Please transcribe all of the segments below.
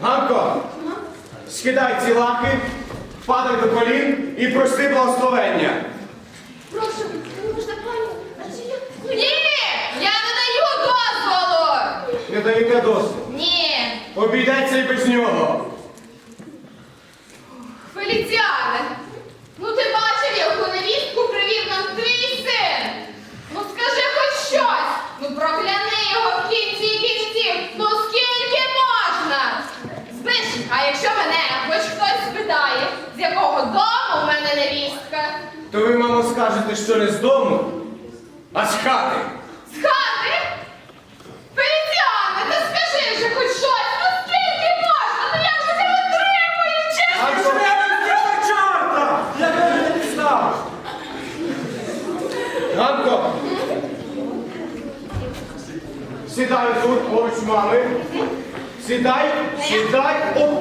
Ганко, скидай ці лаки, падай до колін і прости благословення. Прошу, не можна пані, а чи я. Ні! Я не даю дозволу! Не даєте дозволу? Ні. Обійдеться і без нього. бачите, що не з дому, а з хати. З хати? Феліціана, та скажи вже хоч щось, ну скільки можна, ну як же ти витримуєш? А Чесно, що я не чорта? Я тебе не пізнав. Ганко, сідай тут поруч мами. Сідай, сідай, от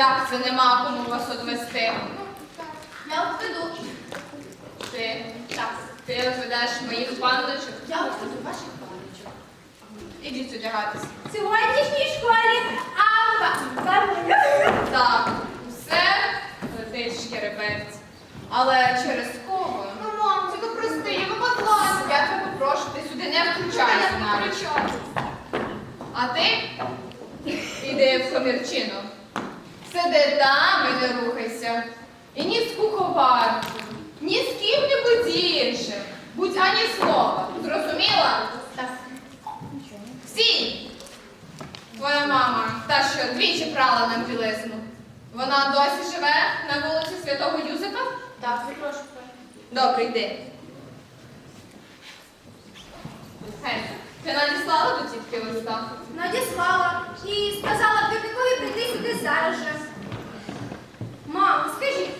Як це нема кому вас одвести? Я відведу. Ти так. Ти розведеш моїх пандочок? Я відведу ваших пандочок. Ідіть одягатися. Сьогоднішній школі Алба. Так, все летить шкеребець. Але через кого? Ну, мам, це прости, я ну, випадла. Я тебе прошу, ти сюди не ну, втручайся навіть. А ти? Іди в комірчину. Сиди там і не рухайся. І ні з куховарку, ні з ким-небудь іншим. Будь ані слова. Зрозуміла? Так. Всі! Твоя мама, та що двічі прала нам білизну. Вона досі живе на вулиці Святого Юзика? Так, запрошую. Добре, йди. Гей. Ти надіслала до тітки листа? Надіслала і сказала двірникові прийти сюди зараз же. Мамо, скажіть,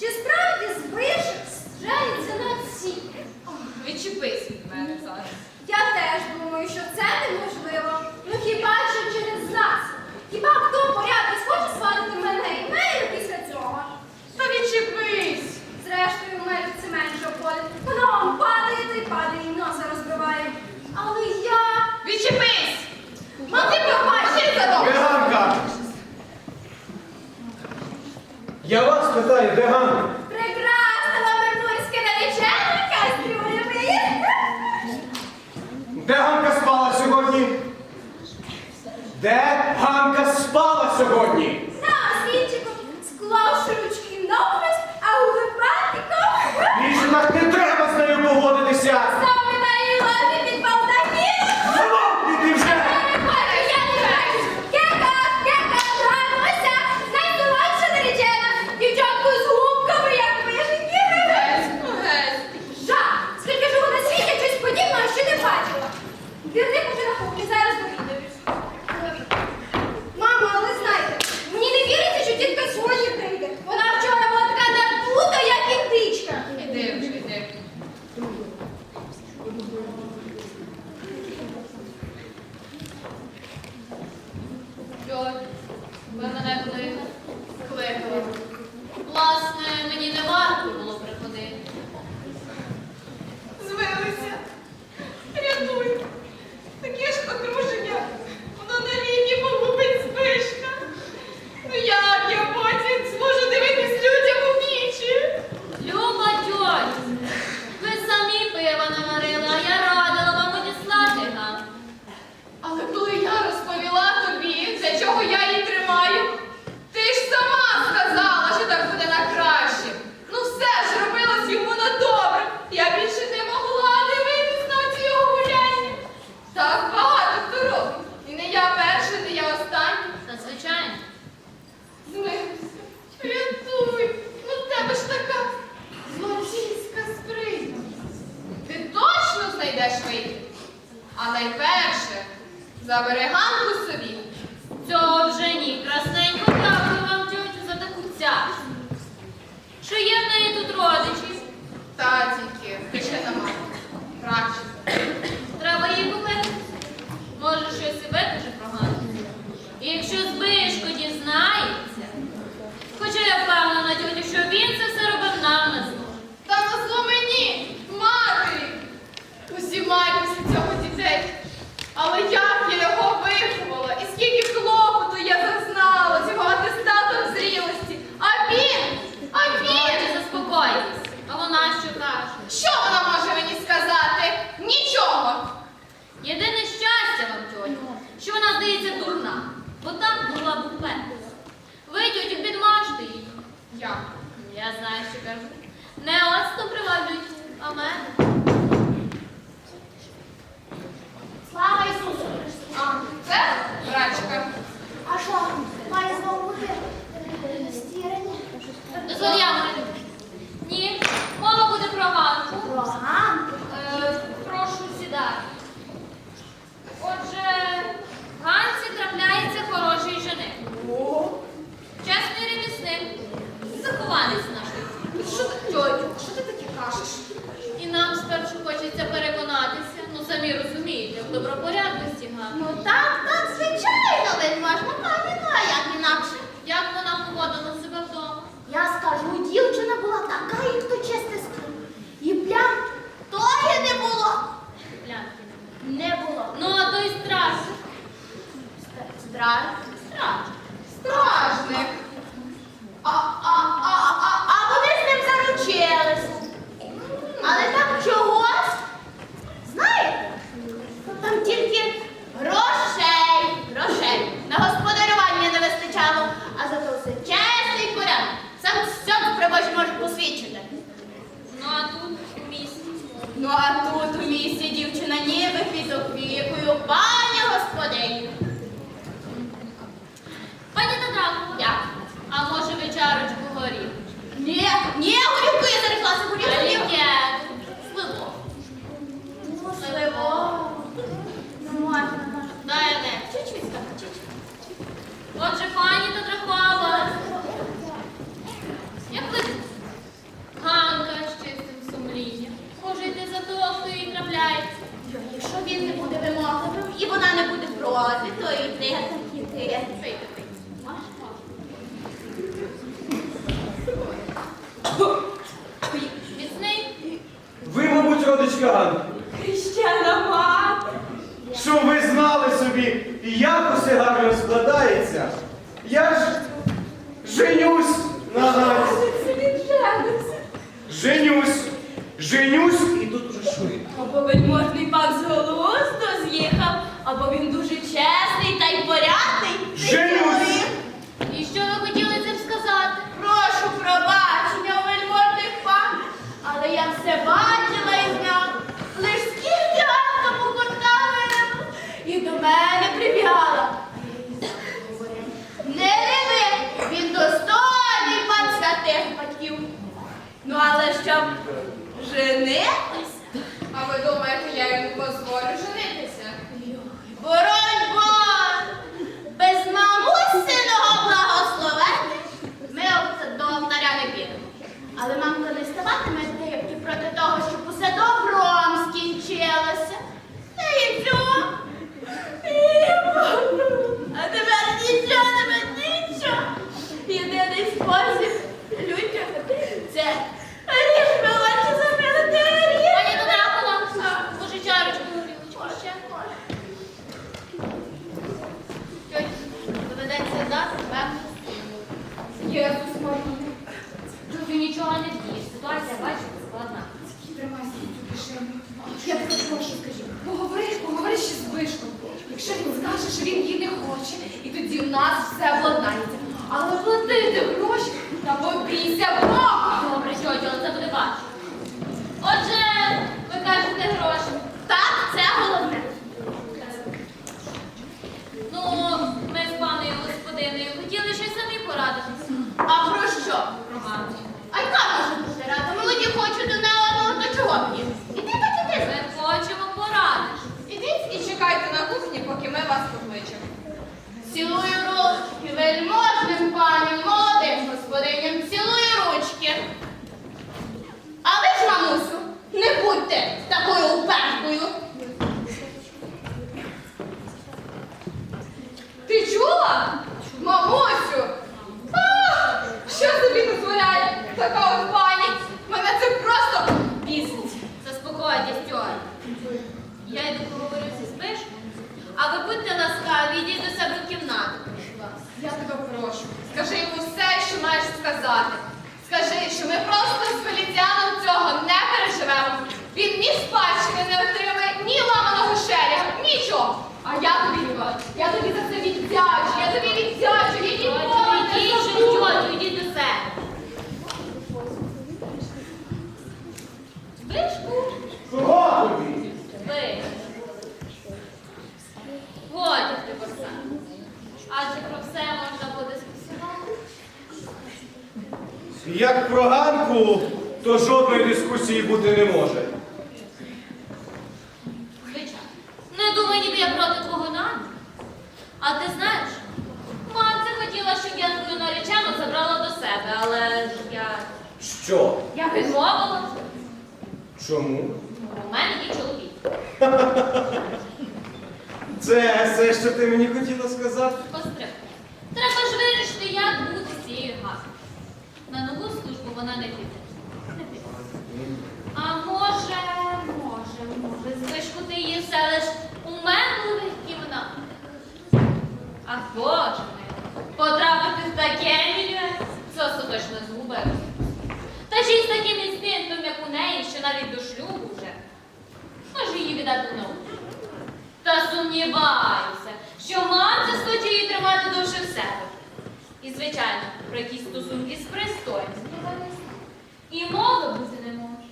чи справді збиш жаліться на всі? Відчепись від мене зараз. Я теж думаю, що це tomada. І тут уже швидко. Або вельможний пан з глузду з'їхав, або він дуже чесний та й порядний. Женюсь. І що ви хотіли цим сказати? Прошу пробачення у вельможних пан, але я все бачила і знала. Лиш скільки куткам вирила, і до мене прибігала. Не реви, він достойний пан святих батьків. Ну, але щоб женитись, А ви думаєте, я йому дозволю женитися? боронь Бог, без мамусиного благословення ми до алтаря не підемо. Але мамка не ставатиме дивки проти того, щоб усе добром скінчилося. Та і цього. А тепер нічого, тепер нічого. Єдиний спосіб людям це ріж очі забити Пані Додракула, може чарочку горілочку ще? Тьоть, доведеться дати певну суму. Єсус Марія. Тут ти нічого не вдієш. Ситуація, бачите, складна. Тримайся цю кишеню. Я тебе прошу, скажи, поговори, поговори ще з Вишком. Якщо він скаже, що він її не хоче, і тоді в нас все владнається. Але платити гроші та побійся Бога. Добре, тьотю, але це буде важко. Отже, ви кажете гроші. Так, це головне. Ну, ми з паною господиною хотіли щось самі порадитися. А про що? Про маму. А яка може бути рада? Молоді хочуть одне одного, то чого мені? Іди так іди. Ми хочемо порадити. Ідіть і чекайте на кухні, поки ми вас покличемо. Цілую ручки, вельможним паням, молодим господиням, цілую ручки. А ви ж, мамусю, не будьте такою упертою. Ти чула? Мамусю! А, що собі дозволяє така от пані? Мене це просто бісить. Заспокойтесь, тьотю. Я йду поговорю зі Збишком, а ви будьте ласкаві, йдіть до себе в кімнату, прошу вас. Я тебе прошу, скажи йому все, що маєш сказати. Скажи, що ми просто з Феліціаном цього не переживемо. Він ні спадщини не отримає, ні ламаного шеря, нічого. А я тобі, я тобі за це віддячу, я тобі віддячу, я ніколи Тьотю, не йдіть, же, забуду. тьотю, йдіть до себе. Збишку? Кого тобі? Ви. Годі ти. Адже про все можна буде дискусувати. Як про Ганку, то жодної дискусії бути не може. Звичайно. Не думай, ніби я проти твого наміру. А ти знаєш, мамця хотіла, щоб я твою наречену забрала до себе, але ж я, Що? я відмовила. Чому? У мене є чоловік. Це все, що ти мені хотіла сказати? Постривай. Треба ж вирішити, як бути з цією газою. На нову службу вона не піде. А може, може, може, звичку ти її селиш у минулих кімнатах. А боже потрапити в таке мільйон, це остаточно згуби. Та ще й з таким інстинктом, як у неї, що навіть до шлюбу вже. Може її віддати науку. Та сумніваюся, що мамця схоче її тримати довше в себе. І, звичайно, про якісь стосунки з пристойністю говорити. І мови бути не може.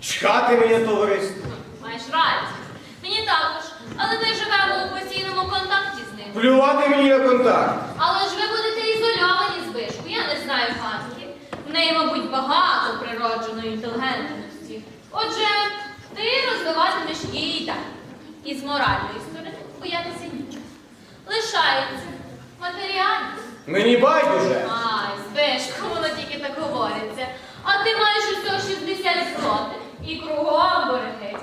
Чхати мені товариство. Маєш рацію. Мені також, але ми живемо у постійному контакті з ним. Плювати мені на контакт. Але ж ви будете ізольовані з вишку. Я не знаю Ганки. В неї, мабуть, багато природженої інтелігентності. Отже, ти розвиватимеш її так і з моральної сторони боятися нічого. Лишається матеріальність. Мені байдуже. Ай, спешко, воно тільки так говориться. А ти маєш усього 60 злотих і кругом береги.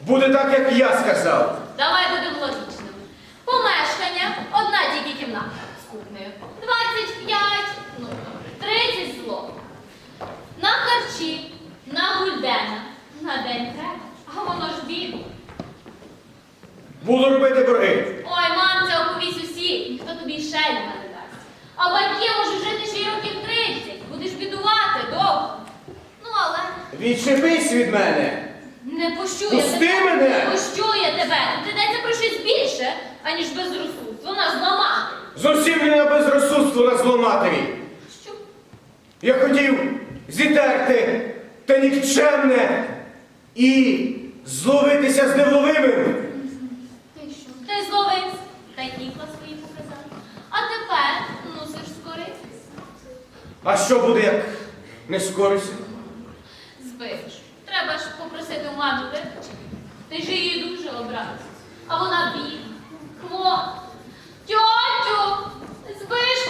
Буде так, як я сказав. Давай будемо логічними. Помешкання одна тільки кімната з кухнею. 25 буде, як не скорися. Збиш, треба ж попросити у мамі вибачення. Ти ж її дуже образив. А вона бідна, хвора. Тьотю, збиш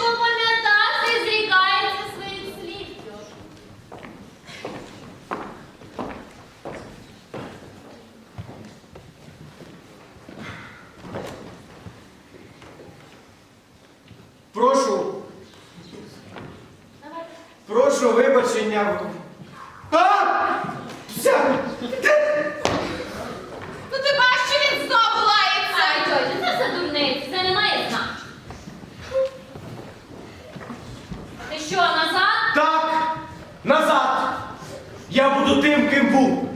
Я буду тим, ким був.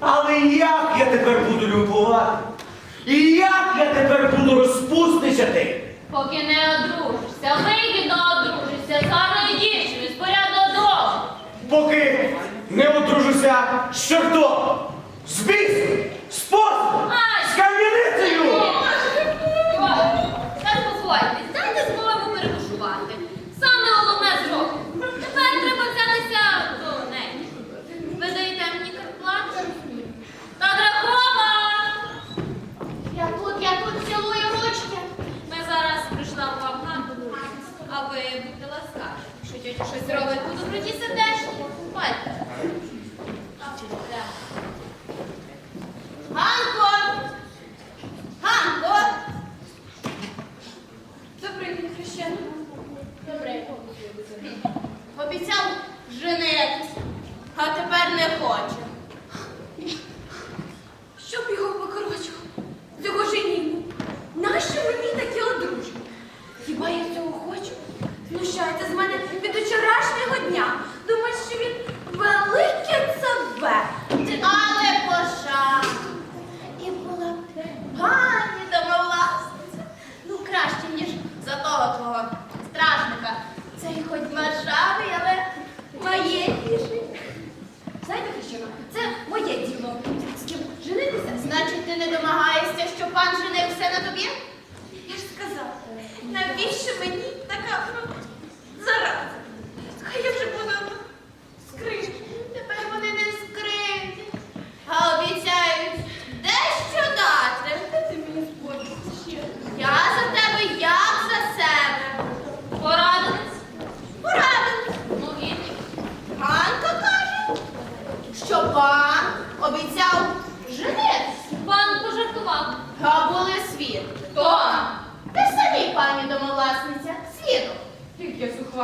Але як я тепер буду любувати? І як я тепер буду розпусничати? Поки не одружишся, вигідно одружишся, з гарною дівчиною, з порядного дому. Поки не одружуся з чортом, з бісом, з постом. ти не домагаєшся, що пан женив все на тобі? Я ж сказала, навіщо мені така зараза?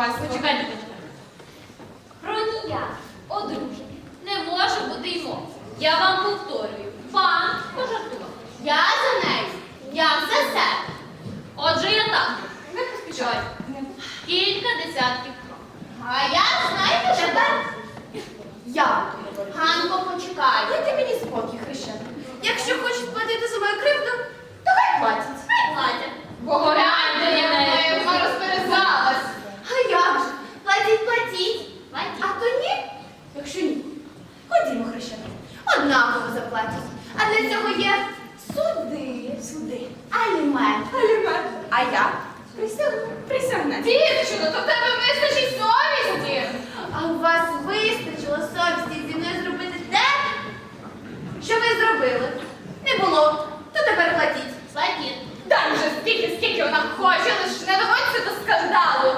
quase. Se eu tiver скільки вона хоче, лиш не доводиться до скандалу.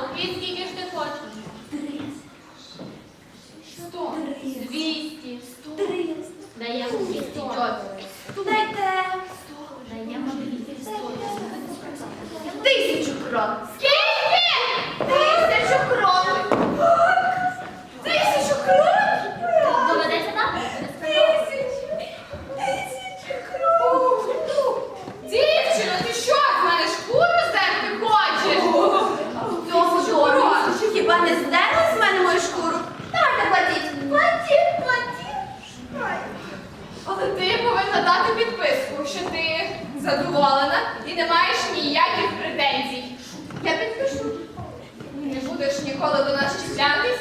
ніколи до нас чіплялись?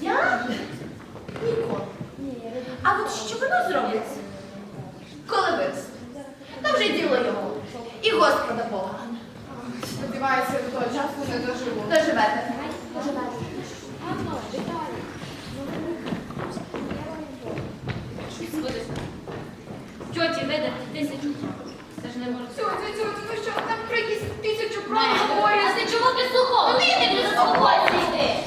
Я? Ніколи. А от що воно зробить? Коли виросте. Та вже діло його. І Господа Бога. Сподіваюся, до того часу не доживу. Доживете. Тьоті видати тисячу не можу. Цю, цю, цю, ну що, там про тисячу крон говорять. А ти чому ти? Ти не заспокойся йди.